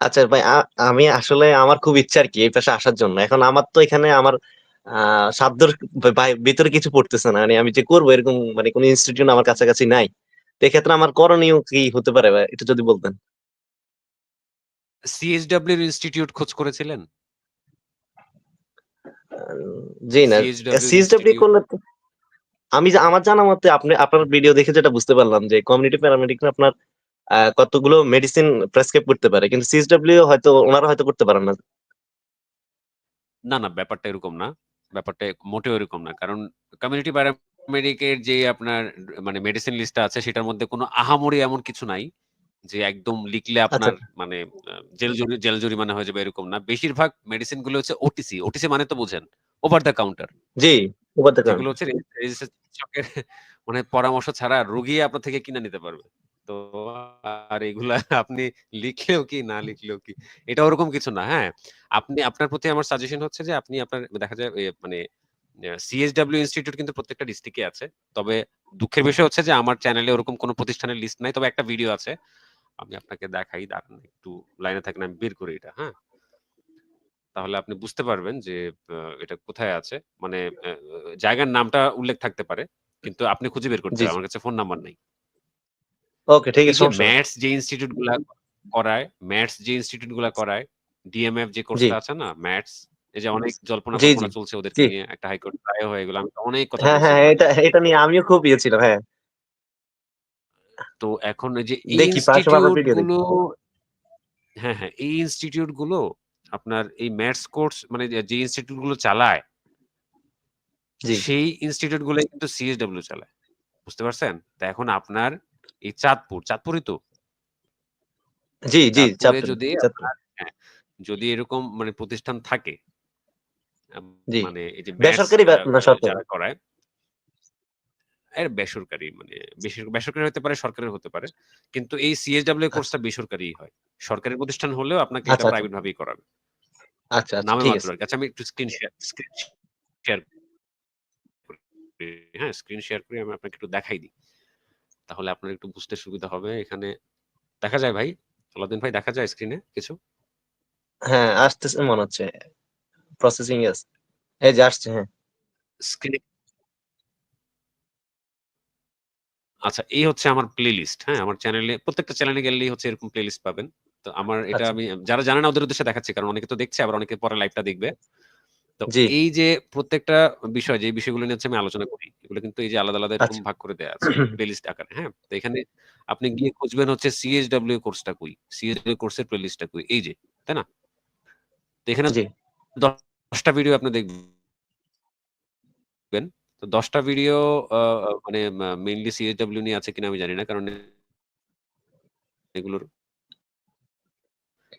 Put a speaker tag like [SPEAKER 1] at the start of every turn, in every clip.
[SPEAKER 1] আচ্ছা ভাই আমি আসলে আমার খুব ইচ্ছা আর কি এই পেশায় আসার জন্য। এখন আমার তো এখানে আমার সাধ্যর বাই ভিতরে কিছু পড়তেছে না। মানে আমি যে করব এরকম মানে কোন ইনস্টিটিউট আমার কাছাকাছি নাই। এক্ষেত্রে আমার করণীয় কি হতে পারে ভাই? একটু যদি বলতেন।
[SPEAKER 2] সিএইচডব্লিউ ইনস্টিটিউট খোঁজ করেছিলেন?
[SPEAKER 1] জি না।
[SPEAKER 2] সিএইচডব্লিউ
[SPEAKER 1] করলে আমি আমার জানা মতে আপনি আপনার ভিডিও দেখে যেটা বুঝতে পারলাম যে কমিউনিটি প্যারামেডিকরা আপনার কতগুলো মেডিসিন প্রেসক্রাইব করতে পারে। কিন্তু সিএসডব্লিউ হয়তো উনারা হয়তো করতে পারেন না।
[SPEAKER 2] না, না ব্যাপারটা এরকম না। ব্যাপারটা মোটেও এরকম না। কারণ কমিউনিটি প্যারামেডিকের যে আপনার মানে মেডিসিন লিস্টটা আছে সেটার মধ্যে কোনো আহামরি এমন কিছু নাই। যে একদম লিখলে
[SPEAKER 1] আচ্ছা।
[SPEAKER 2] আপনার মানে জেল জরি জেল জরিমানা হয়ে যাবে এরকম না। বেশিরভাগ মেডিসিনগুলো হচ্ছে ওটিসি। ওটিসি মানে তো বুঝেন। Over the counter.
[SPEAKER 1] G, over the counter.
[SPEAKER 2] হচ্ছে মানে পরামর্শ ছাড়া রোগী আপনার থেকে কিনে নিতে পারবে। তো আর এগুলা আপনি লিখলেও কি না লিখলেও কি এটা ওরকম কিছু না। হ্যাঁ? আপনি আপনার প্রতি আমার সাজেশন হচ্ছে যে আপনি আপনার দেখা যায় মানে আ সিএইচডব্লিউ ইনস্টিটিউট কিন্তু প্রত্যেকটা ডিস্ট্রিক্টে আছে। তবে দুঃখের বিষয় হচ্ছে যে আমার চ্যানেলে ওরকম কোন প্রতিষ্ঠানের লিস্ট নাই। তবে একটা ভিডিও আছে। আমি আপনাকে দেখাই দাঁড়ান একটু লাইনে থাকেন আমি বের করি এটা, হ্যাঁ? তাহলে আপনি বুঝতে পারবেন যে এটা কোথায় আছে। মানে জায়গার নামটা উল্লেখ থাকতে পারে। কিন্তু আপনি খুঁজে বের করতে আমার কাছে ফোন নাম্বার নাই।
[SPEAKER 1] ওকে ঠিক আছে।
[SPEAKER 2] ম্যাথস যে ইনস্টিটিউটগুলা করায়, ম্যাথস যে ইনস্টিটিউটগুলা করায়, ডিএমএফ যে। কোর্সটা আছে না ম্যাথস এই যে অনেক জল্পনা কল্পনা চলছে ওদেরকে
[SPEAKER 1] জি।
[SPEAKER 2] নিয়ে একটা হাইকোর্ট হয়ে গেল। আমি অনেক কথা
[SPEAKER 1] হ্যাঁ, হ্যাঁ, এটা। এটা নিয়ে আমিও খুব ইয়ে ছিলাম। হ্যাঁ।
[SPEAKER 2] তো এখন যে এই
[SPEAKER 1] দেখি পাঁচশো বারবার
[SPEAKER 2] ইনস্টিটিউট
[SPEAKER 1] ভিডিও দেখি।
[SPEAKER 2] গুলো হ্যাঁ, হ্যাঁ, এই ইনস্টিটিউটগুলো আপনার এই ম্যাথস কোর্স মানে যে ইনস্টিটিউটগুলো চালায় সেই ইনস্টিটিউট গুলাই কিন্তু সিএসডব্লিউ চালায়। বুঝতে পারছেন? তো এখন আপনার এই চাঁদপুর, চাঁদপুরই তো?
[SPEAKER 1] জি, জি,
[SPEAKER 2] যদি হ্যাঁ, যদি এরকম মানে প্রতিষ্ঠান থাকে মানে এই যে
[SPEAKER 1] বেসরকারি না সরকারি?
[SPEAKER 2] করায় এর বেসরকারি মানে বেসরকারি হতে পারে, সরকারের হতে পারে। কিন্তু এই সিএসডব্লিউ
[SPEAKER 1] আচ্ছা।
[SPEAKER 2] কোর্সটা বেসরকারিই হয়। সরকারি প্রতিষ্ঠান হলেও আপনাকে এটা
[SPEAKER 1] আচ্ছা, আচ্ছা।
[SPEAKER 2] প্রাইভেট ভাবেই করাবে।
[SPEAKER 1] আচ্ছা,
[SPEAKER 2] নামে মাত্র আচ্ছা আমি একটু স্ক্রিন শেয়ার স্ক্রিন শেয়ার। হ্যাঁ, স্ক্রিন শেয়ার করে আমি আপনাকে একটু দেখাই দিই। তাহলে আপনার একটু বুঝতে সুবিধা হবে। এখানে দেখা যায় ভাই? আলাউদ্দিন ভাই দেখা যায় স্ক্রিনে কিছু?
[SPEAKER 1] হ্যাঁ, আসতেছে মনে হচ্ছে। প্রসেসিং এই যে আসছে, হ্যাঁ।
[SPEAKER 2] স্ক্রিনে আচ্ছা এই হচ্ছে আমার প্লেলিস্ট, হ্যাঁ? আমার চ্যানেলে প্রত্যেকটা চ্যানেলে গেলেই হচ্ছে এরকম প্লেলিস্ট পাবেন। তো আমার এটা
[SPEAKER 1] আচ্ছা।
[SPEAKER 2] আমি যারা জানে না ওদের উদ্দেশ্যে দেখাচ্ছি। কারণ অনেকে তো দেখছে আবার অনেকে পরে লাইভটা দেখবে। তো এই যে প্রত্যেকটা বিষয় যে বিষয়গুলো নিয়ে হচ্ছে আমি আলোচনা করি। এগুলো কিন্তু এই যে আলাদা, আলাদা এরকম
[SPEAKER 1] আচ্ছা।
[SPEAKER 2] ভাগ করে দেয়া আছে প্লেলিস্ট আকারে, হ্যাঁ? তো এখানে আপনি গিয়ে খুঁজবেন হচ্ছে সিএসডব্লিউ কোর্সটা কই? সিএসডব্লিউ কোর্সের প্লেলিস্টটা কই? এই যে, তাই না? তো এখানে
[SPEAKER 1] জি।
[SPEAKER 2] ১০ টা ভিডিও আপনি দেখবেন। তো ১০ টা ভিডিও মানে মেইনলি সিএসডব্লিউ নিয়ে আছে কিনা আমি জানি না। কারণ এগুলোর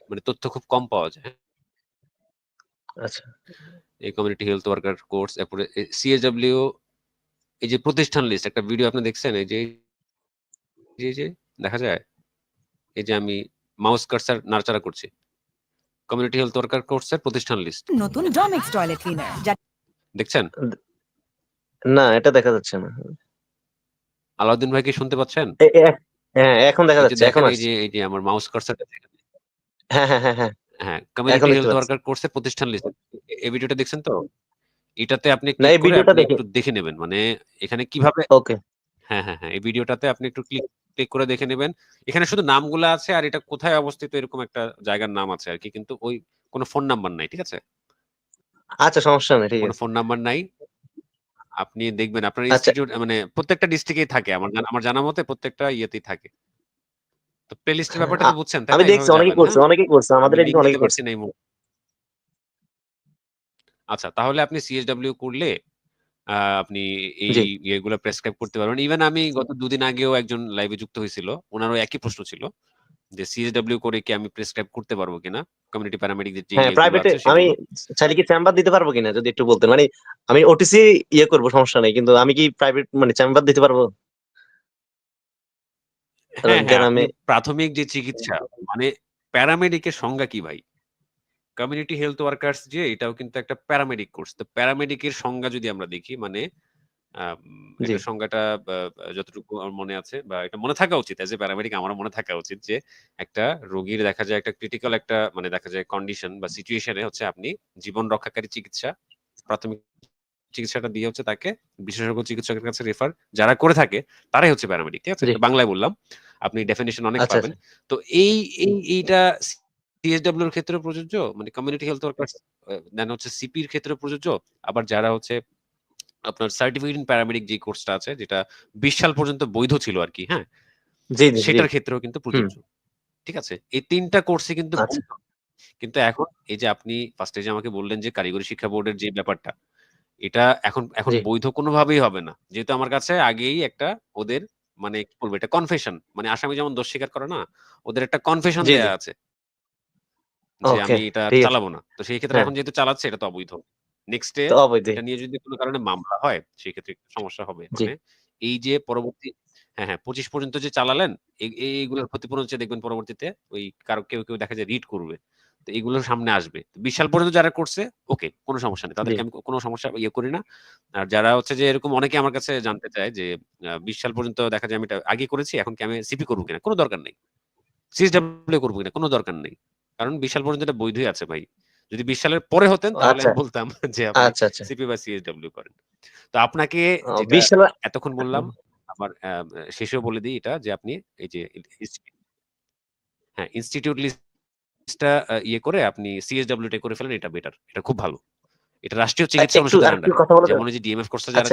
[SPEAKER 2] মানে তথ্য খুব কম পাওয়া যায়।
[SPEAKER 1] আচ্ছা।
[SPEAKER 2] এই কমিউনিটি হেলথ ওয়ার্কার কোর্স এরপরে এ সিএসডব্লিউ এই যে প্রতিষ্ঠান লিস্ট একটা ভিডিও আপনি দেখছেন? এই যে এই যে দেখা যায়? এই যে আমি মাউস কার্সর নাড়াচাড়া করছি। কমিউনিটি হেলথ ওয়ার্কার কোর্সের প্রতিষ্ঠান লিস্ট।
[SPEAKER 3] নতুন ডমিক্স টয়লেট ক্লিনার
[SPEAKER 2] দেখছেন?
[SPEAKER 1] না, এটা দেখা যাচ্ছে না।
[SPEAKER 2] আলাউদ্দিন ভাই কি শুনতে পাচ্ছেন?
[SPEAKER 1] হ্যাঁ, এখন দেখা যাচ্ছে। এখন
[SPEAKER 2] এই যে এই যে আমার মাউস কার্সরটা দেখেন।
[SPEAKER 1] হ্যাঁ, হ্যাঁ, হ্যাঁ, হ্যাঁ।
[SPEAKER 2] কমিউনিটি হেলথ ওয়ার্কার কোর্সের প্রতিষ্ঠান লিস্ট। এই ভিডিওটা দেখছেন তো? এটাতে আপনি
[SPEAKER 1] না, এই ভিডিওটা
[SPEAKER 2] একটু দেখে নেবেন। মানে এখানে কীভাবে
[SPEAKER 1] ওকে।
[SPEAKER 2] হ্যাঁ, হ্যাঁ, হ্যাঁ। এই ভিডিওটাতে আপনি একটু ক্লিক ক্লিক করে দেখে নেবেন। এখানে শুধু নামগুলা আছে আর এটা কোথায় অবস্থিত এরকম একটা জায়গার নাম আছে আরকি। কিন্তু ওই কোন ফোন নাম্বার নাই। ঠিক আছে?
[SPEAKER 1] আচ্ছা সমস্যা নাই। ঠিক আছে।
[SPEAKER 2] ফোন নাম্বার নাই। আপনি দেখবেন আপনার
[SPEAKER 1] আচ্ছা।
[SPEAKER 2] ইনস্টিটিউট মানে প্রত্যেকটা ডিস্ট্রিক্টেই থাকে। আমার আমার জানা মতে প্রত্যেকটা ইয়েতেই থাকে। তো প্লেলিস্টের
[SPEAKER 1] হ্যাঁ,
[SPEAKER 2] ব্যাপারটা তো বুঝছেন,
[SPEAKER 1] আমি দেখছি করছে? অনেকেই করছে। আমাদের এদিকে করছে।
[SPEAKER 2] না এই মুহূর্তে। আচ্ছা তাহলে আপনি সিএসডব্লিউ করলে আপনি এই ইয়েগুলো প্রেসক্রাইব করতে পারবেন। ইভেন আমি গত ২ দিন আগেও একজন লাইভে যুক্ত হয়েছিল। উনারও একই প্রশ্ন ছিল। যে সিএসডব্লিউ করে কি আমি প্রেসক্রাইব করতে পারব কিনা? কমিউনিটি প্যারামেডিক যে
[SPEAKER 1] হ্যাঁ, প্রাইভেটে আমি চাইলে কি চেম্বার দিতে পারব কিনা? যদি একটু বলতেন। মানে আমি ওটিসি ইয়ে করব সমস্যা নাই। কিন্তু আমি কি প্রাইভেট মানে চেম্বার দিতে পারব?
[SPEAKER 2] হ্যাঁ, হ্যাঁ।
[SPEAKER 1] গ্রামে
[SPEAKER 2] প্রাথমিক যে চিকিৎসা মানে প্যারামেডিকের সংজ্ঞা কি ভাই? কমিউনিটি হেলথ ওয়ার্কার্স যে এটাও কিন্তু একটা প্যারামেডিক কোর্স। তো প্যারামেডিকের সংজ্ঞা যদি আমরা দেখি মানে। সংজ্ঞাটা যতটুকু আমার মনে আছে বা এটা মনে থাকা উচিত এজ এ প্যারামেডিক আমারও মনে থাকা উচিত যে একটা রোগীর দেখা যায় একটা ক্রিটিক্যাল একটা মানে দেখা যায় কন্ডিশন বা সিচুয়েশনে হচ্ছে আপনি জীবন রক্ষাকারী চিকিৎসা প্রাথমিক চিকিৎসাটা দিয়ে হচ্ছে তাকে বিশেষজ্ঞ চিকিৎসকের কাছে রেফার যারা করে থাকে তারাই হচ্ছে প্যারামেডিক ঠিক আছে বাংলায় বললাম আপনি ডেফিনেশন অনেক
[SPEAKER 1] আচ্ছা,
[SPEAKER 2] পাবেন। তো এই এই এইটা সিএসডব্লিউ এর ক্ষেত্রে প্রযোজ্য? মানে কমিউনিটি হেলথ ওয়ার্কার দেন হচ্ছে সিপির ক্ষেত্রে প্রযোজ্য? আবার যারা হচ্ছে আপনার সার্টিফিকেট ইন প্যারামেডিক যে কোর্সটা আছে যেটা বিশ সাল পর্যন্ত বৈধ ছিল আর কি হ্যাঁ। সেটার ক্ষেত্রেও কিন্তু প্রযোজ্য। ঠিক আছে? এই তিনটা কোর্সে কিন্তু
[SPEAKER 1] আচ্ছা।
[SPEAKER 2] কিন্তু এখন এই যে আপনি ফার্স্টে যে আমাকে বললেন যে কারিগরি শিক্ষা বোর্ডের যে ব্যাপারটা এটা এখন এখন। বৈধ কোনোভাবেই হবে না। যেহেতু আমার কাছে আগেই একটা ওদের মানে কি বলব এটা কনফেশন মানে আসামি যেমন দোষ স্বীকার করে না ওদের একটা কনফেশন। দেয়া আছে যে আমি এটা চালাবো না। তো সেই ক্ষেত্রে
[SPEAKER 1] হ্যাঁ।
[SPEAKER 2] এখন যেহেতু চালাচ্ছে এটা তো অবৈধ। নেক্সট ডে এটা নিয়ে যদি কোনো কারণে মামলা হয় সেক্ষেত্রে একটু সমস্যা হবে। মানে। এই যে পরবর্তী হ্যাঁ হ্যাঁ পঁচিশ পর্যন্ত যে চালালেন এই- এই- এইগুলোর ক্ষতিপূরণ হচ্ছে দেখবেন পরবর্তীতে ওই কারও কেউ কেউ দেখা যায় রিড করবে। তো এগুলোর সামনে আসবে। বিশাল পর্যন্ত যারা করছে ওকে কোনো সমস্যা নেই। তাদেরকে আমি কোনো সমস্যা ইয়ে করি না। আর যারা হচ্ছে যে এরকম অনেকে আমার কাছে জানতে চায় যে বিশ সাল পর্যন্ত দেখা যায় আমি এটা আগে করেছি এখন কি আমি সিপি করব কিনা? কোনো দরকার নেই। সিএসডব্লিউ করব কিনা? কোনো দরকার নেই। কারণ বিশ সাল পর্যন্ত এটা বৈধই আছে ভাই। যদি বিশ সালের পরে হতেন তাহলে
[SPEAKER 1] আচ্ছা।
[SPEAKER 2] আমি বলতাম যে আপনি
[SPEAKER 1] আচ্ছা, আচ্ছা।
[SPEAKER 2] সিপি বা সিএসডব্লিউ করেন। তো আপনাকে
[SPEAKER 1] ও,
[SPEAKER 2] যেটা
[SPEAKER 1] 20 সালে
[SPEAKER 2] এতক্ষণ বললাম আবার আহ, শেষেও বলে দিই এটা যে আপনি এই যে হ্যাঁ ইনস্টিটিউট লিস্টটা ইয়ে করে আপনি সিএসডব্লিউ টে করে ফেলেন এটা বেটার এটা খুব ভালো। এটা রাষ্ট্রীয় চিকিৎসা আন্ডারে।
[SPEAKER 1] কথা বলে
[SPEAKER 2] যেমন যে ডিএমএফ কোর্সটা যারা
[SPEAKER 1] আচ্ছা।